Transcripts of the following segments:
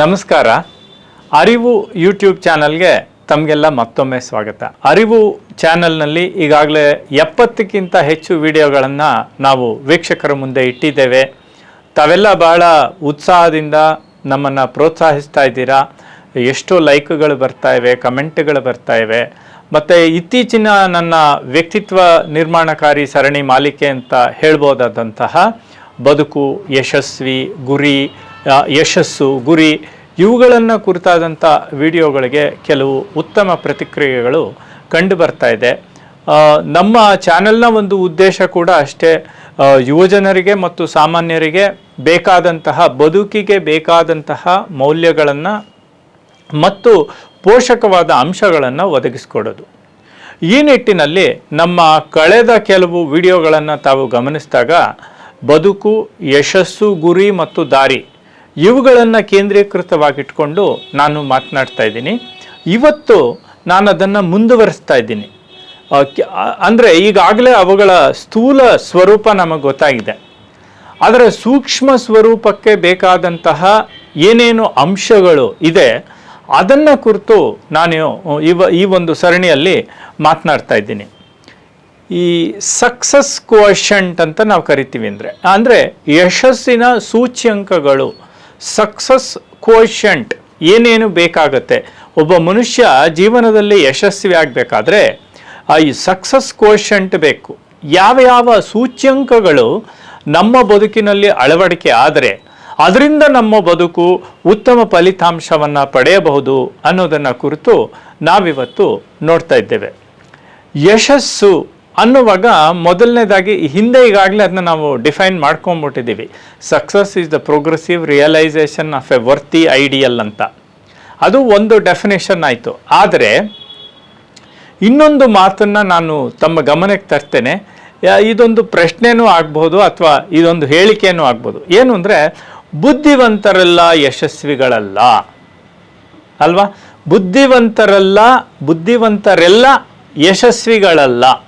ನಮಸ್ಕಾರ. ಅರಿವು ಯೂಟ್ಯೂಬ್ ಚಾನಲ್ಗೆ ತಮಗೆಲ್ಲ ಮತ್ತೊಮ್ಮೆ ಸ್ವಾಗತ. ಅರಿವು ಚಾನಲ್ನಲ್ಲಿ ಈಗಾಗಲೇ ಎಪ್ಪತ್ತಕ್ಕಿಂತ ಹೆಚ್ಚು ವಿಡಿಯೋಗಳನ್ನು ನಾವು ವೀಕ್ಷಕರ ಮುಂದೆ ಇಟ್ಟಿದ್ದೇವೆ. ತಾವೆಲ್ಲ ಭಾಳ ಉತ್ಸಾಹದಿಂದ ನಮ್ಮನ್ನು ಪ್ರೋತ್ಸಾಹಿಸ್ತಾ ಇದ್ದೀರಾ? ಎಷ್ಟೋ ಲೈಕ್ಗಳು ಬರ್ತಾ ಇವೆ, ಕಮೆಂಟ್ಗಳು ಬರ್ತಾ ಇವೆ. ಮತ್ತು ಇತ್ತೀಚಿನ ನನ್ನ ವ್ಯಕ್ತಿತ್ವ ನಿರ್ಮಾಣಕಾರಿ ಸರಣಿ ಮಾಲಿಕೆ ಅಂತ ಹೇಳ್ಬೋದಾದಂತಹ ಬದುಕು ಯಶಸ್ವಿ, ಗುರಿ ಯಶಸ್ಸು, ಗುರಿ, ಇವುಗಳನ್ನು ಕುರಿತಾದಂಥ ವಿಡಿಯೋಗಳಿಗೆ ಕೆಲವು ಉತ್ತಮ ಪ್ರತಿಕ್ರಿಯೆಗಳು ಕಂಡು ಬರ್ತಾ ಇದೆ ನಮ್ಮ ಚಾನೆಲ್ನ ಒಂದು ಉದ್ದೇಶ ಕೂಡ ಅಷ್ಟೇ ಯುವಜನರಿಗೆ ಮತ್ತು ಸಾಮಾನ್ಯರಿಗೆ ಬೇಕಾದಂತಹ, ಬದುಕಿಗೆ ಬೇಕಾದಂತಹ ಮೌಲ್ಯಗಳನ್ನು ಮತ್ತು ಪೋಷಕವಾದ ಅಂಶಗಳನ್ನು ಒದಗಿಸ್ಕೊಡೋದು. ಈ ನಿಟ್ಟಿನಲ್ಲಿ ನಮ್ಮ ಕಳೆದ ಕೆಲವು ವಿಡಿಯೋಗಳನ್ನು ತಾವು ಗಮನಿಸಿದಾಗ, ಬದುಕು, ಯಶಸ್ಸು, ಗುರಿ ಮತ್ತು ದಾರಿ ಇವುಗಳನ್ನು ಕೇಂದ್ರೀಕೃತವಾಗಿಟ್ಕೊಂಡು ನಾನು ಮಾತನಾಡ್ತಾ ಇದ್ದೀನಿ. ಇವತ್ತು ನಾನು ಅದನ್ನು ಮುಂದುವರಿಸ್ತಾ ಇದ್ದೀನಿ. ಅಂದರೆ ಈಗಾಗಲೇ ಅವುಗಳ ಸ್ಥೂಲ ಸ್ವರೂಪ ನಮಗೆ ಗೊತ್ತಾಗಿದೆ. ಆದರೆ ಸೂಕ್ಷ್ಮ ಸ್ವರೂಪಕ್ಕೆ ಬೇಕಾದಂತಹ ಏನೇನು ಅಂಶಗಳು ಇದೆ, ಅದನ್ನು ಕುರಿತು ನಾನು ಇವ, ಈ ಒಂದು ಸರಣಿಯಲ್ಲಿ ಮಾತನಾಡ್ತಾ ಇದ್ದೀನಿ. ಈ ಸಕ್ಸಸ್ ಕೋಶಂಟ್ ಅಂತ ನಾವು ಕರಿತೀವಿ ಅಂದರೆ ಅಂದರೆ ಯಶಸ್ಸಿನ ಸೂಚ್ಯಂಕಗಳು ಸಕ್ಸಸ್ ಕೋಶಂಟ್ ಏನೇನು ಬೇಕಾಗತ್ತೆ? ಒಬ್ಬ ಮನುಷ್ಯ ಜೀವನದಲ್ಲಿ ಯಶಸ್ವಿ ಆಗಬೇಕಾದ್ರೆ ಈ ಸಕ್ಸಸ್ ಕೋಶಂಟ್ ಬೇಕು. ಯಾವ ಯಾವ ಸೂಚ್ಯಂಕಗಳು ನಮ್ಮ ಬದುಕಿನಲ್ಲಿ ಅಳವಡಿಕೆ ಆದರೆ ಅದರಿಂದ ನಮ್ಮ ಬದುಕು ಉತ್ತಮ ಫಲಿತಾಂಶವನ್ನು ಪಡೆಯಬಹುದು ಅನ್ನೋದನ್ನು ಕುರಿತು ನಾವಿವತ್ತು ನೋಡ್ತಾ ಇದ್ದೇವೆ. ಯಶಸ್ಸು ಅನ್ನುವಾಗ ಮೊದಲನೇದಾಗಿ ಹಿಂದೆ ಈಗಾಗಲೇ ಅದನ್ನ ನಾವು define ಮಾಡ್ಕೊಂಡ್ಬಿಟ್ಟಿದ್ದೀವಿ success is the progressive realisation of a worthy ideal ಅಂತ. ಅದು ಒಂದು ಡೆಫಿನೇಷನ್ ಆಯಿತು. ಆದರೆ, ಇನ್ನೊಂದು ಮಾತನ್ನು ನಾನು ತಮ್ಮ ಗಮನಕ್ಕೆ ತರ್ತೇನೆ. ಇದೊಂದು ಪ್ರಶ್ನೆನೂ ಆಗ್ಬೋದು ಅಥವಾ ಇದೊಂದು ಹೇಳಿಕೆಯೂ ಆಗ್ಬೋದು. ಏನು ಅಂದರೆ, ಬುದ್ಧಿವಂತರೆಲ್ಲ ಯಶಸ್ವಿಗಳಲ್ಲ. ಅಲ್ವಾ? ಬುದ್ಧಿವಂತರಲ್ಲ, ಬುದ್ಧಿವಂತರೆಲ್ಲ ಯಶಸ್ವಿಗಳಲ್ಲ.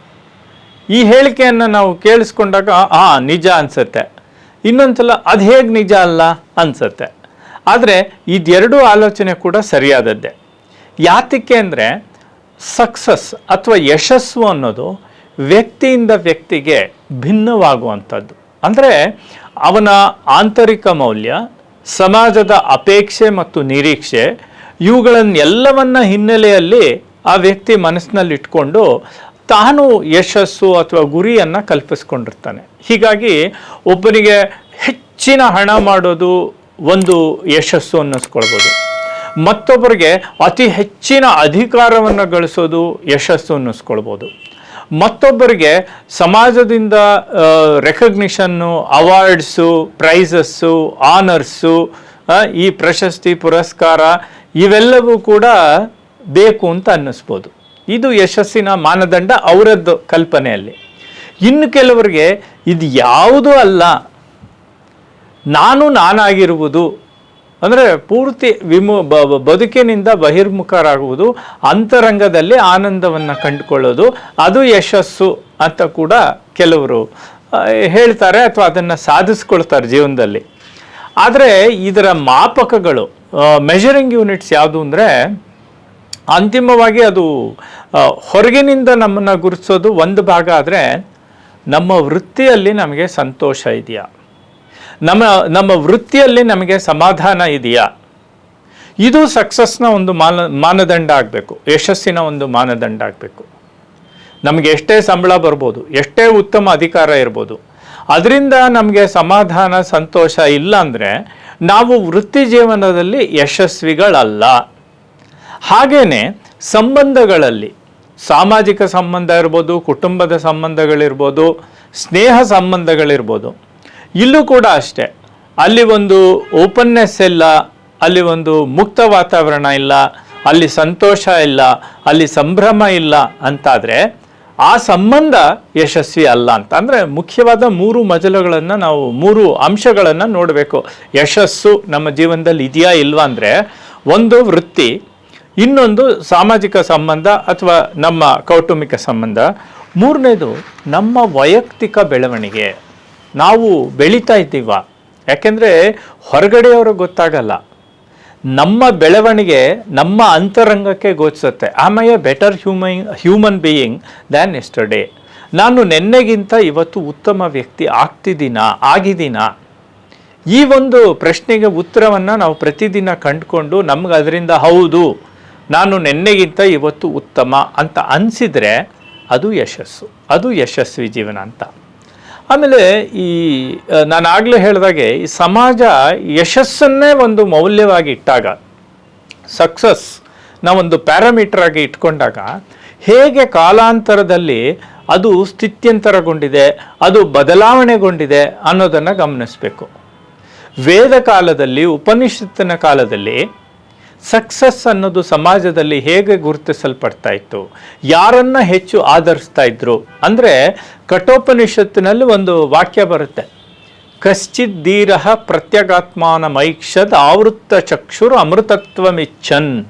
ಈ ಹೇಳಿಕೆಯನ್ನು ನಾವು ಕೇಳಿಸ್ಕೊಂಡಾಗ, ಆ, ನಿಜ ಅನಿಸುತ್ತೆ. ಇನ್ನೊಂದ್ಸಲ, ಅದು ಹೇಗೆ ನಿಜ ಅಲ್ಲ? ಅನಿಸುತ್ತೆ. ಆದರೆ ಇದೆರಡೂ ಆಲೋಚನೆ ಕೂಡ ಸರಿಯಾದದ್ದೇ. ಯಾತಕ್ಕೆ ಅಂದರೆ, ಸಕ್ಸಸ್ ಅಥವಾ ಯಶಸ್ಸು ಅನ್ನೋದು ವ್ಯಕ್ತಿಯಿಂದ ವ್ಯಕ್ತಿಗೆ ಭಿನ್ನವಾಗುವಂಥದ್ದು. ಅಂದರೆ, ಅವನ ಆಂತರಿಕ ಮೌಲ್ಯ, ಸಮಾಜದ ಅಪೇಕ್ಷೆ ಮತ್ತು ನಿರೀಕ್ಷೆ, ಇವುಗಳನ್ನೆಲ್ಲವನ್ನ ಹಿನ್ನೆಲೆಯಲ್ಲಿ ಆ ವ್ಯಕ್ತಿ ಮನಸ್ಸಿನಲ್ಲಿ ಇಟ್ಕೊಂಡು ತಾನು ಯಶಸ್ಸು ಅಥವಾ ಗುರಿಯನ್ನು ಕಲ್ಪಿಸ್ಕೊಂಡಿರ್ತಾನೆ. ಹೀಗಾಗಿ ಒಬ್ಬನಿಗೆ ಹೆಚ್ಚಿನ ಹಣ ಮಾಡೋದು ಒಂದು ಯಶಸ್ಸು ಅನ್ನಿಸ್ಕೊಳ್ಬೋದು. ಮತ್ತೊಬ್ಬರಿಗೆ ಅತಿ ಹೆಚ್ಚಿನ ಅಧಿಕಾರವನ್ನು ಗಳಿಸೋದು ಯಶಸ್ಸು ಅನ್ನಿಸ್ಕೊಳ್ಬೋದು. ಮತ್ತೊಬ್ಬರಿಗೆ ಸಮಾಜದಿಂದ ರೆಕಗ್ನಿಷನ್ನು ಅವಾರ್ಡ್ಸು ಪ್ರೈಸಸ್ಸು ಆನರ್ಸು ಈ ಪ್ರಶಸ್ತಿ, ಪುರಸ್ಕಾರ ಇವೆಲ್ಲವೂ ಕೂಡ ಬೇಕು ಅಂತ ಅನ್ನಿಸ್ಬೋದು. ಇದು ಯಶಸ್ಸಿನ ಮಾನದಂಡ ಅವರದ್ದು ಕಲ್ಪನೆಯಲ್ಲಿ. ಇನ್ನು ಕೆಲವರಿಗೆ ಇದು ಯಾವುದೂ ಅಲ್ಲ. ನಾನು ನಾನಾಗಿರುವುದು, ಅಂದರೆ ಪೂರ್ತಿ ವಿಮು ಬದುಕಿನಿಂದ ಬಹಿರ್ಮುಖರಾಗುವುದು, ಅಂತರಂಗದಲ್ಲಿ ಆನಂದವನ್ನು ಕಂಡುಕೊಳ್ಳೋದು, ಅದು ಯಶಸ್ಸು ಅಂತ ಕೂಡ ಕೆಲವರು ಹೇಳ್ತಾರೆ ಅಥವಾ ಅದನ್ನು ಸಾಧಿಸ್ಕೊಳ್ತಾರೆ ಜೀವನದಲ್ಲಿ. ಆದರೆ ಇದರ ಮಾಪಕಗಳು ಮೆಜರಿಂಗ್ ಯೂನಿಟ್ಸ್ ಯಾವುದು ಅಂದರೆ ಅಂತಿಮವಾಗಿ ಅದು ಹೊರಗಿನಿಂದ ನಮ್ಮನ್ನು ಗುರುತಿಸೋದು ಒಂದು ಭಾಗ ಆದರೆ ನಮ್ಮ ವೃತ್ತಿಯಲ್ಲಿ ನಮಗೆ ಸಂತೋಷ ಇದೆಯಾ? ನಮ್ಮ ನಮ್ಮ ವೃತ್ತಿಯಲ್ಲಿ ನಮಗೆ ಸಮಾಧಾನ ಇದೆಯಾ? ಇದು ಸಕ್ಸಸ್ನ ಒಂದು ಮಾನ, ಮಾನದಂಡ ಆಗಬೇಕು. ಯಶಸ್ಸಿನ ಒಂದು ಮಾನದಂಡ ಆಗಬೇಕು. ನಮಗೆ ಎಷ್ಟೇ ಸಂಬಳ ಬರ್ಬೋದು, ಎಷ್ಟೇ ಉತ್ತಮ ಅಧಿಕಾರ ಇರ್ಬೋದು, ಅದರಿಂದ ನಮಗೆ ಸಮಾಧಾನ, ಸಂತೋಷ ಇಲ್ಲ ಅಂದರೆ ನಾವು ವೃತ್ತಿ ಜೀವನದಲ್ಲಿ ಯಶಸ್ವಿಗಳಲ್ಲ. ಹಾಗೇನೆ ಸಂಬಂಧಗಳಲ್ಲಿ, ಸಾಮಾಜಿಕ ಸಂಬಂಧ ಇರ್ಬೋದು, ಕುಟುಂಬದ ಸಂಬಂಧಗಳಿರ್ಬೋದು, ಸ್ನೇಹ ಸಂಬಂಧಗಳಿರ್ಬೋದು, ಇಲ್ಲೂ ಕೂಡ ಅಷ್ಟೇ, ಅಲ್ಲಿ ಒಂದು ಓಪನ್ನೆಸ್ ಇಲ್ಲ, ಅಲ್ಲಿ ಒಂದು ಮುಕ್ತ ವಾತಾವರಣ ಇಲ್ಲ, ಅಲ್ಲಿ ಸಂತೋಷ ಇಲ್ಲ, ಅಲ್ಲಿ ಸಂಭ್ರಮ ಇಲ್ಲ ಅಂತಾದರೆ, ಆ ಸಂಬಂಧ ಯಶಸ್ವಿ ಅಲ್ಲ ಅಂತ. ಅಂದರೆ ಮುಖ್ಯವಾದ ಮೂರು ಮಜಲುಗಳನ್ನು ನಾವು, ಮೂರು ಅಂಶಗಳನ್ನು ನೋಡಬೇಕು. ಯಶಸ್ಸು ನಮ್ಮ ಜೀವನದಲ್ಲಿ ಇದೆಯಾ ಇಲ್ವಾ ಅಂದರೆ, ಒಂದು ವೃತ್ತಿ ಇನ್ನೊಂದು ಸಾಮಾಜಿಕ ಸಂಬಂಧ ಅಥವಾ ನಮ್ಮ ಕೌಟುಂಬಿಕ ಸಂಬಂಧ. ಮೂರನೇದು, ನಮ್ಮ ವೈಯಕ್ತಿಕ ಬೆಳವಣಿಗೆ. ನಾವು ಬೆಳೀತಾ ಇದ್ದೀವ. ಯಾಕೆಂದರೆ ಹೊರಗಡೆಯವ್ರಿಗೆ ಗೊತ್ತಾಗಲ್ಲ. ನಮ್ಮ ಬೆಳವಣಿಗೆ ನಮ್ಮ ಅಂತರಂಗಕ್ಕೆ ಗೋಚಿಸುತ್ತೆ am I a better human human being than yesterday ನಾನು ನೆನ್ನೆಗಿಂತ ಇವತ್ತು ಉತ್ತಮ ವ್ಯಕ್ತಿ ಆಗ್ತಿದ್ದೀನಾ? ಆಗಿದ್ದೀನಾ? ಈ ಒಂದು ಪ್ರಶ್ನೆಗೆ ಉತ್ತರವನ್ನು ನಾವು ಪ್ರತಿದಿನ ಕಂಡುಕೊಂಡು ನಮ್ಗೆ ಅದರಿಂದ ಹೌದು. ನಾನು ನೆನ್ನೆಗಿಂತ ಇವತ್ತು ಉತ್ತಮ ಅಂತ ಅನಿಸಿದರೆ ಅದು ಯಶಸ್ಸು, ಅದು ಯಶಸ್ವಿ ಜೀವನ ಅಂತ. ಆಮೇಲೆ ಈ ನಾನು ಆಗಲೇ ಹೇಳಿದಾಗೆ ಈ ಸಮಾಜ ಯಶಸ್ಸನ್ನೇ ಒಂದು ಮೌಲ್ಯವಾಗಿ ಇಟ್ಟಾಗ, ಸಕ್ಸಸ್ ನಾವೊಂದು ಪ್ಯಾರಾಮೀಟರ್ ಆಗಿ ಇಟ್ಕೊಂಡಾಗ ಹೇಗೆ ಕಾಲಾಂತರದಲ್ಲಿ ಅದು ಸ್ಥಿತ್ಯಂತರಗೊಂಡಿದೆ, ಅದು ಬದಲಾವಣೆಗೊಂಡಿದೆ ಅನ್ನೋದನ್ನು ಗಮನಿಸಬೇಕು. ವೇದ ಕಾಲದಲ್ಲಿ, ಉಪನಿಷತ್ತಿನ ಕಾಲದಲ್ಲಿ ಸಕ್ಸಸ್ ಅನ್ನೋದು ಸಮಾಜದಲ್ಲಿ ಹೇಗೆ ಗುರುತಿಸಲ್ಪಡ್ತಾ ಇತ್ತು? ಯಾರನ್ನ ಹೆಚ್ಚು ಆಧರಿಸ್ತಾ ಇದ್ರು? ಅಂದರೆ ಕಠೋಪನಿಷತ್ತಿನಲ್ಲಿ ಒಂದು ವಾಕ್ಯ ಬರುತ್ತೆ. ಕಶ್ಚಿತ್ ಧೀರ ಪ್ರತ್ಯಗಾತ್ಮಾನ ಮೈಕ್ಷದ್ ಆವೃತ್ತ ಚಕ್ಷುರು ಅಮೃತತ್ವಮಿಚ್ಚನ್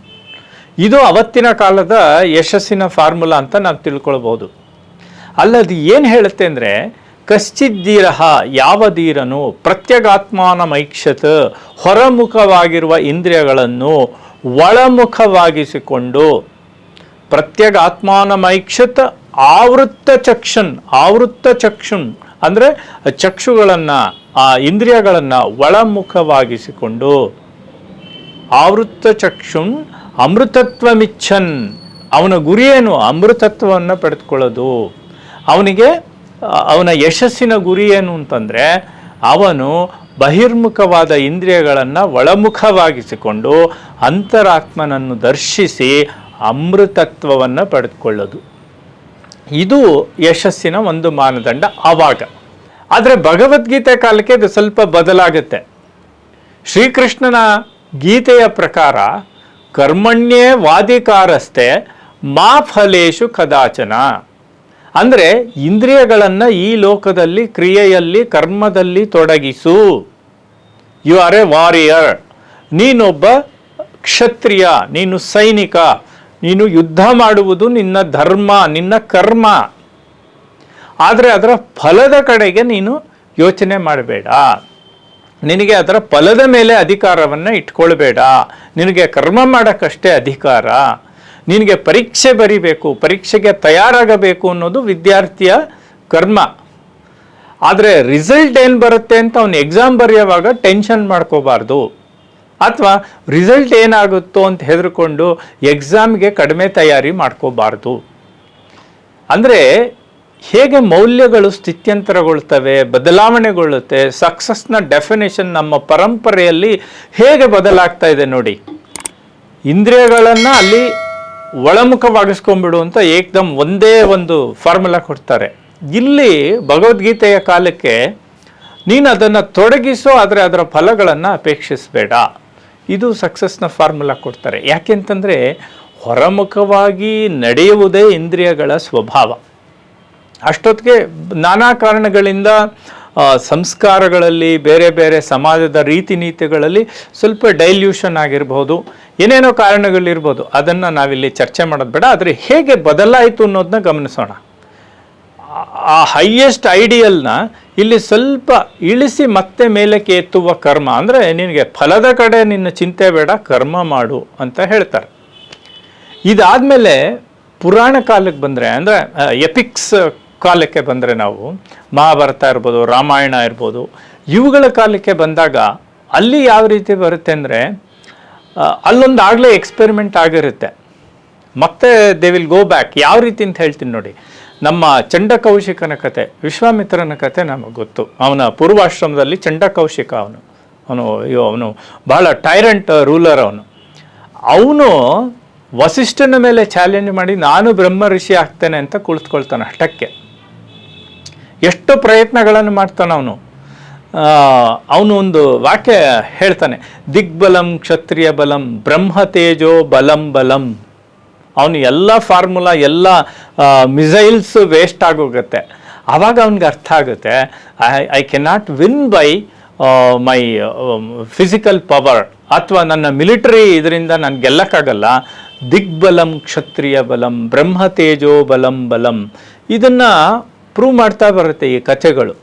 ಇದು ಅವತ್ತಿನ ಕಾಲದ ಯಶಸ್ಸಿನ ಫಾರ್ಮುಲಾ ಅಂತ ನಾವು ತಿಳ್ಕೊಳ್ಬೋದು. ಅಲ್ಲದು ಏನು ಹೇಳುತ್ತೆ ಅಂದರೆ ಕಶ್ಚಿತ್ ಧೀರ ಯಾವ ಧೀರನು? ಪ್ರತ್ಯಗಾತ್ಮಾನ ಮೈಕ್ಷತ್ ಹೊರಮುಖವಾಗಿರುವ ಇಂದ್ರಿಯಗಳನ್ನು ಒಳಮುಖವಾಗಿಸಿಕೊಂಡು ಪ್ರತ್ಯಗಾತ್ಮಾನ ಮೈಕ್ಷತ್ ಆವೃತ್ತ ಚಕ್ಷುನ್ ಆವೃತ್ತ ಚಕ್ಷುನ್ ಅಂದರೆ ಚಕ್ಷುಗಳನ್ನು, ಆ ಇಂದ್ರಿಯಗಳನ್ನು ಒಳಮುಖವಾಗಿಸಿಕೊಂಡು ಆವೃತ್ತ ಚಕ್ಷುನ್, ಅಮೃತತ್ವಮಿಚ್ಛನ್. ಅವನ ಗುರಿಯೇನು? ಅಮೃತತ್ವವನ್ನು ಪಡೆದುಕೊಳ್ಳೋದು. ಅವನಿಗೆ ಅವನ ಯಶಸ್ಸಿನ ಗುರಿ ಏನು ಅಂತಂದರೆ, ಅವನು ಬಹಿರ್ಮುಖವಾದ ಇಂದ್ರಿಯಗಳನ್ನು ಒಳಮುಖವಾಗಿಸಿಕೊಂಡು ಅಂತರಾತ್ಮನನ್ನು ದರ್ಶಿಸಿ ಅಮೃತತ್ವವನ್ನು ಪಡೆದುಕೊಳ್ಳೋದು. ಇದು ಯಶಸ್ಸಿನ ಒಂದು ಮಾನದಂಡ ಆವಾಗ ಆದರೆ ಭಗವದ್ಗೀತೆ ಕಾಲಕ್ಕೆ ಇದು ಸ್ವಲ್ಪ ಬದಲಾಗುತ್ತೆ. ಶ್ರೀಕೃಷ್ಣನ ಗೀತೆಯ ಪ್ರಕಾರ, ಕರ್ಮಣ್ಯೇ ವಾದಿಕಾರಸ್ತೆ ಮಾ ಫಲೇಶು ಕದಾಚನ. ಅಂದರೆ ಇಂದ್ರಿಯಗಳನ್ನು ಈ ಲೋಕದಲ್ಲಿ, ಕ್ರಿಯೆಯಲ್ಲಿ, ಕರ್ಮದಲ್ಲಿ ತೊಡಗಿಸು. ಯು ಆರ್ ಎ ವಾರಿಯರ್ ನೀನೊಬ್ಬ ಕ್ಷತ್ರಿಯ, ನೀನು ಸೈನಿಕ. ನೀನು ಯುದ್ಧ ಮಾಡುವುದು ನಿನ್ನ ಧರ್ಮ, ನಿನ್ನ ಕರ್ಮ. ಆದರೆ ಅದರ ಫಲದ ಕಡೆಗೆ ನೀನು ಯೋಚನೆ ಮಾಡಬೇಡ. ನಿನಗೆ ಅದರ ಫಲದ ಮೇಲೆ ಅಧಿಕಾರವನ್ನು ಇಟ್ಕೊಳ್ಬೇಡ. ನಿನಗೆ ಕರ್ಮ ಮಾಡೋಕ್ಕಷ್ಟೇ ಅಧಿಕಾರ. ನಿನಗೆ ಪರೀಕ್ಷೆ ಬರಿಬೇಕು, ಪರೀಕ್ಷೆಗೆ ತಯಾರಾಗಬೇಕು ಅನ್ನೋದು ವಿದ್ಯಾರ್ಥಿಯ ಕರ್ಮ. ಆದರೆ ರಿಸಲ್ಟ್ ಏನು ಬರುತ್ತೆ ಅಂತ ಅವನು ಎಕ್ಸಾಮ್ ಬರೆಯುವಾಗ ಟೆನ್ಷನ್ ಮಾಡ್ಕೋಬಾರ್ದು. ಅಥವಾ ರಿಸಲ್ಟ್ ಏನಾಗುತ್ತೋ ಅಂತ ಹೆದರ್ಕೊಂಡು ಎಕ್ಸಾಮ್ಗೆ ಕಡಿಮೆ ತಯಾರಿ ಮಾಡ್ಕೋಬಾರ್ದು. ಅಂದರೆ ಹೇಗೆ ಮೌಲ್ಯಗಳು ಸ್ಥಿತ್ಯಂತರಗೊಳ್ತವೆ, ಬದಲಾವಣೆಗೊಳ್ಳುತ್ತೆ ಸಕ್ಸಸ್ನ ಡೆಫಿನೇಷನ್ ನಮ್ಮ ಪರಂಪರೆಯಲ್ಲಿ ಹೇಗೆ ಬದಲಾಗ್ತಾ ಇದೆ ನೋಡಿ. ಇಂದ್ರಿಯಗಳನ್ನು ಅಲ್ಲಿ ಒಳಮುಖವಾಗಿಸ್ಕೊಂಡ್ಬಿಡು ಅಂತ ಏಕ್ದಮ್ ಒಂದೇ ಒಂದು ಫಾರ್ಮುಲಾ ಕೊಡ್ತಾರೆ. ಇಲ್ಲಿ ಭಗವದ್ಗೀತೆಯ ಕಾಲಕ್ಕೆ ನೀನು ಅದನ್ನು ತೊಡಗಿಸೋ, ಆದರೆ ಅದರ ಫಲಗಳನ್ನು ಅಪೇಕ್ಷಿಸಬೇಡ. ಇದು ಸಕ್ಸಸ್ನ ಫಾರ್ಮುಲಾ ಕೊಡ್ತಾರೆ. ಯಾಕೆಂತಂದರೆ ಹೊರಮುಖವಾಗಿ ನಡೆಯುವುದೇ ಇಂದ್ರಿಯಗಳ ಸ್ವಭಾವ. ಅಷ್ಟೊತ್ತಿಗೆ ನಾನಾ ಕಾರಣಗಳಿಂದ ಸಂಸ್ಕಾರಗಳಲ್ಲಿ, ಬೇರೆ ಬೇರೆ ಸಮಾಜದ ರೀತಿ ನೀತಿಗಳಲ್ಲಿ ಸ್ವಲ್ಪ ಡೈಲ್ಯೂಷನ್ ಆಗಿರ್ಬೋದು ಏನೇನೋ ಕಾರಣಗಳಿರ್ಬೋದು, ಅದನ್ನು ನಾವಿಲ್ಲಿ ಚರ್ಚೆ ಮಾಡೋದು ಬೇಡ. ಆದರೆ ಹೇಗೆ ಬದಲಾಯಿತು ಅನ್ನೋದನ್ನ ಗಮನಿಸೋಣ. ಆ ಹೈಯೆಸ್ಟ್ ಐಡಿಯಲ್ನ ಇಲ್ಲಿ ಸ್ವಲ್ಪ ಇಳಿಸಿ ಮತ್ತೆ ಮೇಲಕ್ಕೆ ಎತ್ತುವ ಕರ್ಮ. ಅಂದರೆ ನಿನಗೆ ಫಲದ ಕಡೆ ನಿನ್ನ ಚಿಂತೆ ಬೇಡ, ಕರ್ಮ ಮಾಡು ಅಂತ ಹೇಳ್ತಾರೆ. ಇದಾದಮೇಲೆ ಪುರಾಣ ಕಾಲಕ್ಕೆ ಬಂದರೆ, ಅಂದರೆ ಎಪಿಕ್ಸ್ ಕಾಲಕ್ಕೆ ಬಂದರೆ ನಾವು, ಮಹಾಭಾರತ ಇರ್ಬೋದು, ರಾಮಾಯಣ ಇರ್ಬೋದು, ಇವುಗಳ ಕಾಲಕ್ಕೆ ಬಂದಾಗ ಅಲ್ಲಿ ಯಾವ ರೀತಿ ಬರುತ್ತೆ ಅಂದರೆ ಅಲ್ಲೊಂದು ಆಗಲೇ ಎಕ್ಸ್ಪೆರಿಮೆಂಟ್ ಆಗಿರುತ್ತೆ. ಮತ್ತೆ ದೇ ವಿಲ್ ಗೋ ಬ್ಯಾಕ್ ಯಾವ ರೀತಿ ಅಂತ ಹೇಳ್ತೀನಿ ನೋಡಿ. ನಮ್ಮ ಚಂಡಕೌಶಿಕನ ಕತೆ, ವಿಶ್ವಾಮಿತ್ರನ ಕತೆ ನಮಗೆ ಗೊತ್ತು. ಅವನ ಪೂರ್ವಾಶ್ರಮದಲ್ಲಿ ಚಂಡಕೌಶಿಕ ಅವನು. ಅವನು, ಅಯ್ಯೋ, ಅವನು ಬಹಳ ಟೈರೆಂಟ್ ರೂಲರ್ ಅವನು. ಅವನು ವಸಿಷ್ಠನ ಮೇಲೆ ಚಾಲೆಂಜ್ ಮಾಡಿ ನಾನು ಬ್ರಹ್ಮ ಋಷಿ ಆಗ್ತೇನೆ ಅಂತ ಕುಳಿತುಕೊಳ್ತಾನೆ ಅಷ್ಟಕ್ಕೆ. ಎಷ್ಟು ಪ್ರಯತ್ನಗಳನ್ನು ಮಾಡ್ತಾನೆ ಅವನು. ಅವನು ಒಂದು ವಾಕ್ಯ ಹೇಳ್ತಾನೆ, ದಿಗ್ಬಲಂ ಕ್ಷತ್ರಿಯ ಬಲಂ, ಬ್ರಹ್ಮ ತೇಜೋ ಬಲಂ ಬಲಂ. ಅವನು ಎಲ್ಲ ಫಾರ್ಮುಲಾ, ಎಲ್ಲ ಮಿಸೈಲ್ಸ್ ವೇಸ್ಟ್ ಆಗೋಗುತ್ತೆ. ಆವಾಗ ಅವನಿಗೆ ಅರ್ಥ ಆಗುತ್ತೆ, I I cannot win by my physical power ಅಥವಾ ನನ್ನ ಮಿಲಿಟರಿ ಇದರಿಂದ ನಾನು ಗೆಲ್ಲಕ್ಕಾಗಲ್ಲ. ದಿಗ್ಬಲಂ ಕ್ಷತ್ರಿಯ ಬಲಂ, ಬ್ರಹ್ಮ ತೇಜೋ ಬಲಂ ಬಲಂ. ಇದನ್ನು ಪ್ರೂವ್ ಮಾಡ್ತಾ ಬರುತ್ತೆ ಈ ಕಥೆಗಳು.